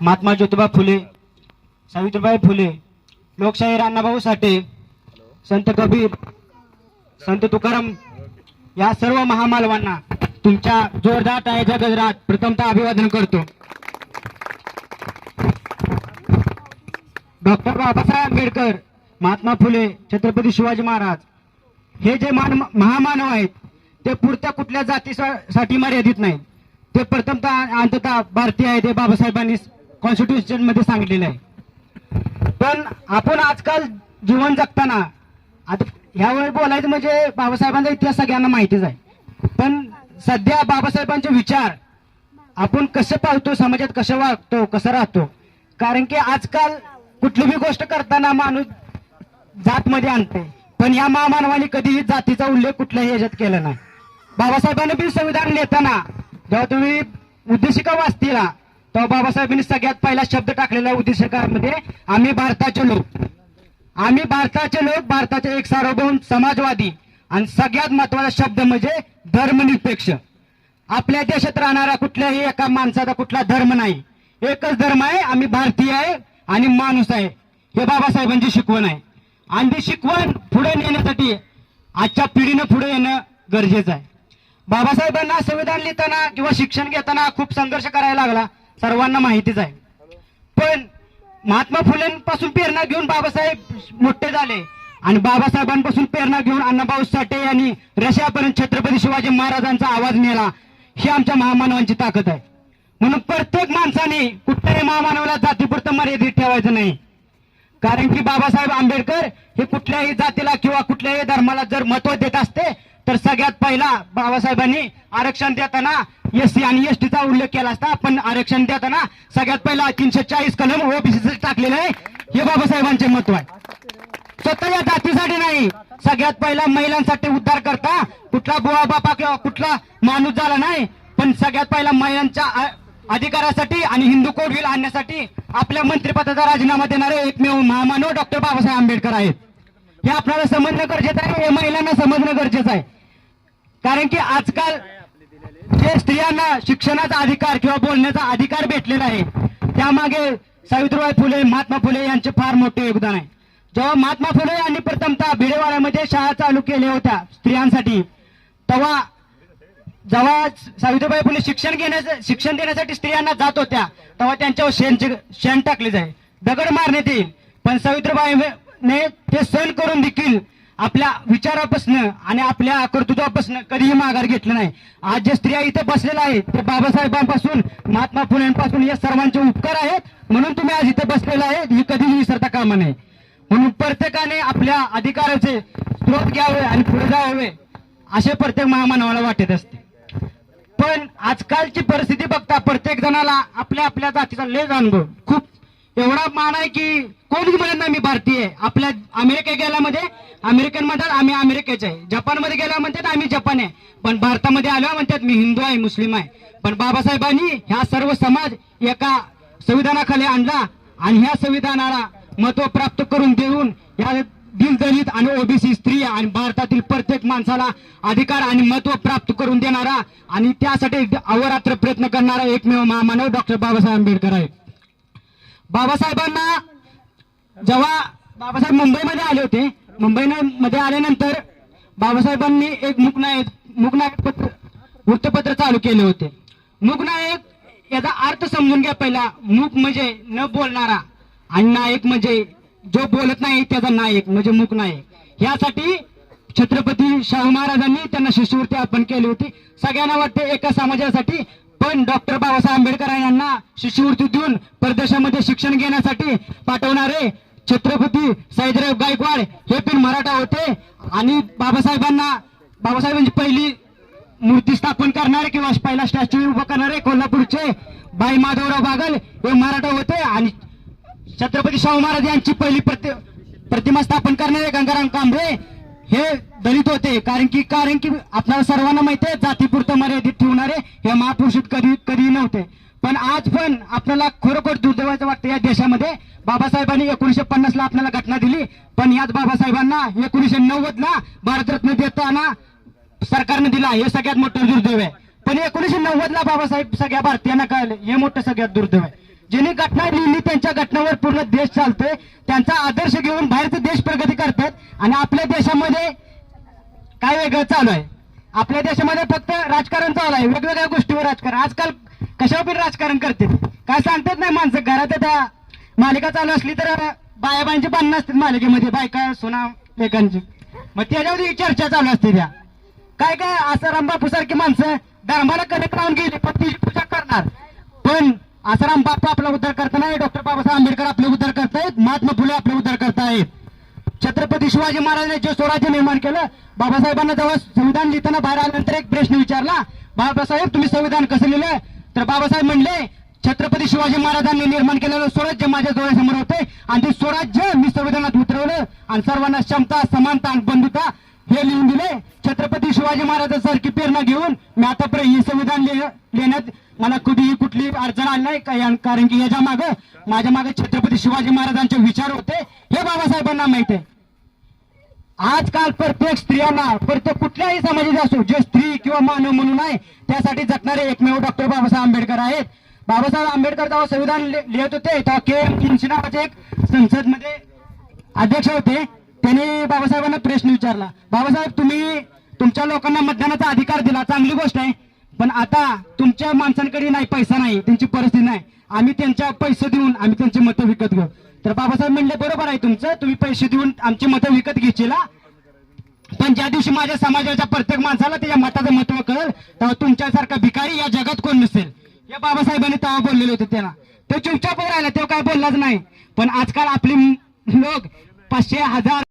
महात्मा ज्योतिबा फुले सावित्रीबाई फुले लोकशाहीर अण्णाभाऊ साठे संत कबीर संत तुकाराम या सर्व महामानवांना तुमच्या जोरदार टाळ्याच्या गजरात प्रथमतः अभिवादन करतो. डॉक्टर बाबासाहेब आंबेडकर महात्मा फुले छत्रपती शिवाजी महाराज हे जे मान महामानव आहेत ते पुरत्या कुठल्या जातीसाठी मर्यादित नाही ते प्रथमतः अंततः भारतीय आहेत हे बाबासाहेबांनी कॉन्स्टिट्युशनमध्ये सांगितलेलं आहे. पण आपण आजकाल जीवन जगताना आता ह्यावेळी बोलायचं म्हणजे बाबासाहेबांचा इतिहास सगळ्यांना माहितीच आहे. पण सध्या बाबासाहेबांचे विचार आपण कसे पाहतो समाजात कसं वागतो कसं राहतो? कारण की आजकाल कुठली बी गोष्ट करताना माणूस जातमध्ये आणते. पण या महामानवाने कधीही जातीचा उल्लेख कुठल्याही याच्यात केला नाही. बाबासाहेबांनी बी संविधान लिहिताना जेव्हा तुम्ही उद्देशिका वाचतीला तेव्हा बाबासाहेबांनी सगळ्यात पहिला शब्द टाकलेला आहे उद्देशिकामध्ये आम्ही भारताचे लोक. आम्ही भारताचे लोक भारताचे एक सार्वभौम समाजवादी. आणि सगळ्यात महत्त्वाचा शब्द म्हणजे धर्मनिरपेक्ष. आपल्या देशात राहणारा कुठल्याही एका माणसाचा कुठला धर्म नाही. एकच धर्म आहे आम्ही भारतीय आहे आणि माणूस आहे. हे बाबासाहेबांची शिकवण आहे. आणि ती शिकवण पुढे नेण्यासाठी आजच्या पिढीनं पुढे येणं गरजेचं आहे. बाबासाहेबांना संविधान लिहिताना किंवा शिक्षण घेताना खूप संघर्ष करायला लागला. सर्वांना माहितीच आहे. पण महात्मा फुलेंपासून प्रेरणा घेऊन बाबासाहेब मोठे झाले आणि बाबासाहेबांपासून प्रेरणा घेऊन अण्णाभाऊ साठे यांनी रशियापर्यंत छत्रपती शिवाजी महाराजांचा आवाज नेला ही आमच्या महामानवांची ताकद आहे. म्हणून प्रत्येक माणसाने कुठल्याही महामानवाला जातीपुरतं मर्यादित ठेवायचं नाही. कारण की बाबासाहेब आंबेडकर हे कुठल्याही जातीला किंवा कुठल्याही धर्माला जर महत्त्व देत असते तर सगळ्यात पहिला बाबासाहेबांनी आरक्षण देताना एससी आणि एस टीचा उल्लेख केला असता पण आरक्षण देताना सगळ्यात पहिला तीनशे चाळीस कलम ओबीसी टाकलेलं आहे. हे बाबासाहेबांचे महत्त्व आहे. स्वतः या जातीसाठी नाही सगळ्यात पहिला महिलांसाठी उद्धार करता कुठला बुवा बापा किंवा कुठला माणूस झाला नाही पण सगळ्यात पहिला महिलांच्या अधिकारासाठी आणि हिंदू कोड बिल आणण्यासाठी आपल्या मंत्रिपदाचा राजीनामा देणारे एकमेव महामानव डॉक्टर बाबासाहेब आंबेडकर आहेत. हे आपल्याला समजणं गरजेचं आहे हे महिलांना समजणं गरजेचं आहे. कारण की आजकाल जे स्त्रियांना शिक्षणाचा अधिकार किंवा बोलण्याचा अधिकार भेटलेला आहे त्यामागे सावित्रीबाई फुले महात्मा फुले यांचे फार मोठे योगदान आहे. जेव्हा महात्मा फुले यांनी प्रथमतः भिडेवाड्यामध्ये शाळा चालू केल्या होत्या स्त्रियांसाठी तेव्हा जेव्हा सावित्रीबाई फुले शिक्षण घेण्याचं शिक्षण देण्यासाठी स्त्रियांना जात होत्या तेव्हा त्यांच्यावर शेणचे शेण टाकले जाईल दगड मारण्यात येईल. पण सावित्रीबाईने ते सहन करून देखील आपल्या विचारापासून आणि आपल्या कर्तृत्वापासून कधीही माघार घेतलं नाही. आज जे स्त्रिया इथे बसलेल्या आहेत ते बाबासाहेबांपासून महात्मा फुलेंपासून या सर्वांचे उपकार आहेत. म्हणून तुम्ही आज इथे बसलेला आहेत ही कधीही विसरता कामा नये. म्हणून प्रत्येकाने आपल्या अधिकाराचे स्रोत घ्यावे आणि पुढे जावे असे प्रत्येक महामानवाला वाटत असते. पण आजकालची परिस्थिती बघता प्रत्येक जणाला आपल्या आपल्या जातीचा लय अनुभव खूप एवढा मान आहे की कोणीच म्हणत नाही मी भारतीय आपल्या अमेरिके गेल्यामध्ये अमेरिकन म्हणतात आम्ही अमेरिकेचे आहे. जपानमध्ये गेल्या म्हणतात आम्ही जपान आहे. पण भारतामध्ये आलो म्हणतात मी हिंदू आहे मुस्लिम आहे. पण बाबासाहेबांनी ह्या सर्व समाज एका संविधानाखाली आणला आणि ह्या संविधानाला महत्त्व प्राप्त करून देऊन या दिलदलित आणि ओबीसी स्त्रिया आणि भारतातील प्रत्येक माणसाला अधिकार आणि महत्त्व प्राप्त करून देणारा आणि त्यासाठी अवरात्र प्रयत्न करणारा एकमेव महामानव डॉक्टर बाबासाहेब आंबेडकर आहे बाबासाहेबांना जेव्हा बाबासाहेब मुंबईमध्ये आले होते मुंबई मध्ये आल्यानंतर बाबासाहेबांनी एक मुकनायक मुकनायक पत्र वृत्तपत्र चालू केले होते. मुकनायक याचा अर्थ समजून घ्या पहिला. मूक म्हणजे न बोलणारा आणि नायक म्हणजे जो बोलत नाही त्याचा नायक म्हणजे मूक नायक यासाठी छत्रपती शाहू महाराजांनी त्यांना शिष्यवृत्ती अर्पण केली होती. सगळ्यांना वाटते एका समाजासाठी पण डॉक्टर बाबासाहेब आंबेडकर यांना शिष्यवृत्ती देऊन परदेशामध्ये शिक्षण घेण्यासाठी पाठवणारे छत्रपती साईदराव गायकवाड हे पण मराठा होते. आणि बाबासाहेबांना बाबासाहेबांची पहिली मूर्ती स्थापन करणारे किंवा पहिला स्टॅच्यू उभा करणारे कोल्हापूरचे बाई माधवराव बागल हे मराठा होते. आणि छत्रपती शाहू महाराज यांची पहिली प्रति प्रतिमा स्थापन करणारे गंगाराम कांबळे हे दलित होते कारण की कारण की आपल्याला सर्वांना माहिती आहे जातीपुरतं मर्यादित ठेवणारे हे महापुरुष कधी कधी नव्हते. पण आज पण आपल्याला खरोखर दुर्दैवाचं वाटतं या देशामध्ये. बाबासाहेबांनी एकोणीशे पन्नास ला आपल्याला घटना दिली पण याच बाबासाहेबांना एकोणीशे नव्वद ला भारतरत्न देताना सरकारने दिला हे सगळ्यात मोठं दुर्दैव आहे. पण एकोणीशे नव्वद ला बाबासाहेब सगळ्या भारतीयांना कळले हे मोठं सगळ्यात दुर्दैव आहे. ज्यांनी घटना लिहिली त्यांच्या घटनावर पूर्ण देश चालतोय. त्यांचा आदर्श घेऊन बाहेरचे देश प्रगती करतात. आणि आपल्या देशामध्ये काय वेगळं चालू आहे? आपल्या देशामध्ये फक्त राजकारण चालू आहे. वेगवेगळ्या गोष्टीवर राजकारण. आजकाल कशावर पण राजकारण करते काय सांगतात नाही माणसं? घरात त्या मालिका चालू असली तर बायाबांची बांधणं असतात मालिकेमध्ये. बायका सोना लेखांची मग त्याच्यावर चर्चा चालू असते त्या. काय काय असं बापू माणसं धर्माला कनेक्ट राहून गेली पण तिची पूजा करणार. पण आसाराम बापू आपला उद्धार करताना डॉक्टर बाबासाहेब आंबेडकर आपले उद्धार करतायत. महात्मा फुले आपले उद्धार करतायत. छत्रपती शिवाजी महाराजांनी जे स्वराज्य निर्माण केलं बाबासाहेबांना जेव्हा संविधान लिहिताना बाहेर आल्यानंतर एक प्रश्न विचारला बाबासाहेब तुम्ही संविधान कसं लिहिलं तर बाबासाहेब म्हणले छत्रपती शिवाजी महाराजांनी निर्माण केलेलं स्वराज्य माझ्या डोळ्यासमोर होते. आणि ते स्वराज्य मी संविधानात उतरवलं. आणि सर्वांना क्षमता समानता आणि बंधुता हे लिहून दिले. छत्रपती शिवाजी महाराजांसारखी प्रेरणा घेऊन मी आतापर्यंत हे संविधान लिह- लिहिण्यात मला कधीही कुठली अडचण आली नाही. का- कारण की याच्या मागे माझ्या मागे छत्रपती शिवाजी महाराजांचे विचार होते. हे बाबासाहेबांना माहीत आहे. आजकाल प्रत्येक स्त्रियांना प्रत्येक कुठल्याही समाजाचे असो जे स्त्री किंवा मानव म्हणून आहे त्यासाठी जगणारे एकमेव डॉक्टर बाबासाहेब आंबेडकर आहेत. बाबासाहेब आंबेडकर जेव्हा संविधान लिहित होते तेव्हा के एम मुन्शी नावाचे एक संसदमध्ये अध्यक्ष होते. त्यांनी बाबासाहेबांना प्रश्न विचारला. बाबासाहेब तुम्ही तुमच्या लोकांना मतदानाचा अधिकार दिला. चांगली गोष्ट आहे. पण आता तुमच्या माणसांकडे नाही पैसा नाही त्यांची परिस्थिती नाही. आम्ही त्यांच्या पैसे देऊन आम्ही त्यांची मतं विकत घेऊ. तर बाबासाहेब म्हणले बरोबर आहे तुमचं तुम्ही पैसे देऊन आमची मतं विकत घेशीला. पण ज्या दिवशी माझ्या समाजाच्या प्रत्येक माणसाला त्याच्या मताचं महत्त्व कळेल तेव्हा तुमच्यासारखा भिकारी या जगात कोण नसेल हे बाबासाहेबांनी तेव्हा बोललेले होते त्याला तो चुपचाप राहिला तेव्हा काय बोललाच नाही. पण आजकाल आपले लोक पाचशे हजार